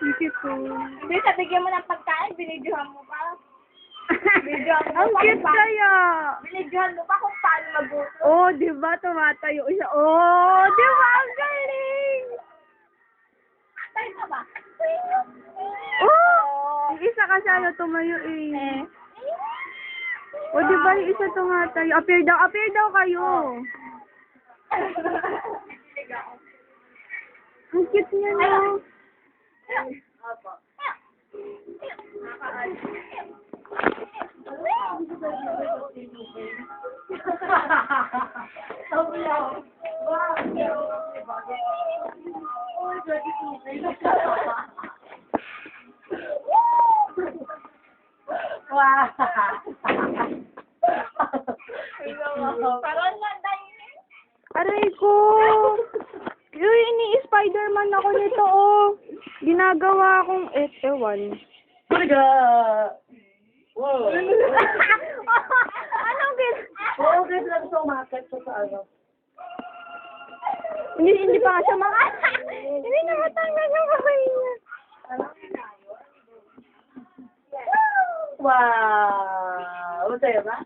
Thank you po. Hindi, sa bigyan mo ng pagkain, binidyohan mo pa. Binidyohan mo Ang pa cute kung kaya. Binidyohan mo pa kung paano magluto. Oh, di ba? Tumatayo siya. Oh, di ba? Ang galing. Tayo na ba? Oh! Yung isa kasi ano tumayo eh. Eh. O, di ba yung isa tumatayo? Appear daw, appear daw kayo. Cute niya no. Opo. Aray ko. Yung ini-Spider-Man ako nito, oh. Ginagawa akong, eh, ewan. Talaga! Wow! Anong gin? Oo, kasi lang sa umakat siya sa ano. Hindi, hindi pa nga siya maka... hindi na matanggal yung kamay niya. Wow! Masaya ba?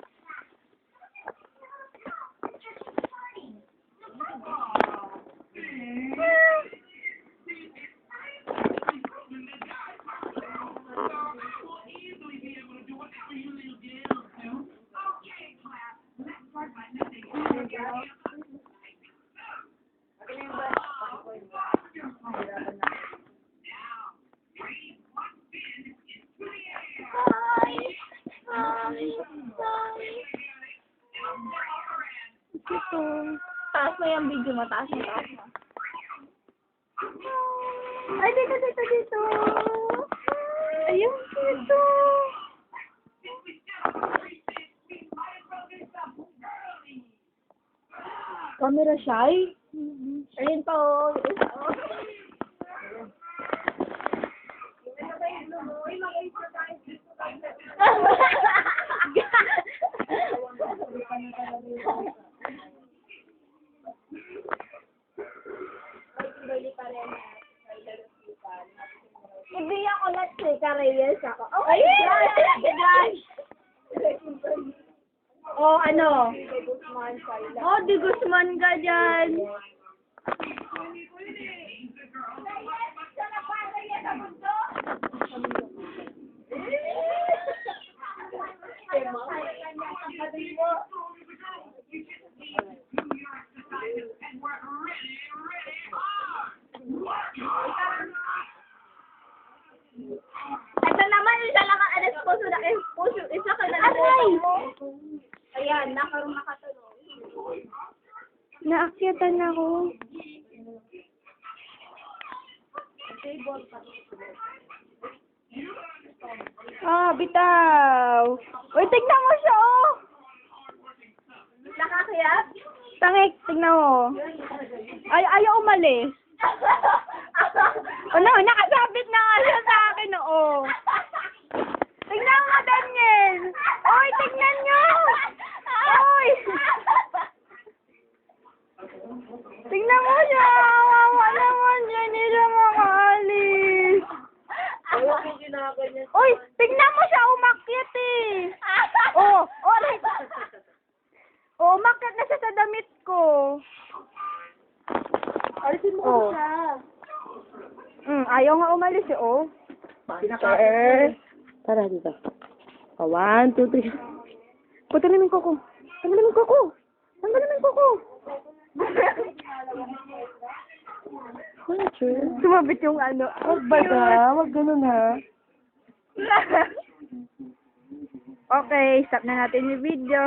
Taas mo yung video mo, taas mo, taas mo. Ay, dito, dito, dito. Ayun, dito. Camera shy? Ayun pa, oh. Oh. Hindi ako na Chika Reyes ako. Oh, my gosh! Oh, ano? Oh, di Guzman ka dyan. Ito naman, isa lang ang alas puso na eh, puso, isa ka na Aray! Ayan, nakaroon nakatulong. Naakyatan ako. Ah, bitaw. Uy, tignan mo siya, oh. Nakakayat? Tangik, tignan mo. Ay, ayaw umalis. Oh, no, nakasabit na nga siya sa akin, oo. Tignan mo, Daniel. Oy, tignan Tignan mo siya. Wawa naman siya. Hindi siya makaalis. Uy, tignan mo siya. Umakyat eh. Oh, oh, aray. Oh, umakyat na siya sa damit ko. Alisin mo Oh. ko siya. Mm, ayaw nga umalis eh, oh. Pinaka- Tara dito. Oh, one, two, three. Putulin mo yung kuko. Tanggalin mo yung kuko. Tanggalin mo yung kuko. Roger. Sumabit yung ano. Wag ba na? Wag ganun ha. okay, stop na natin yung video.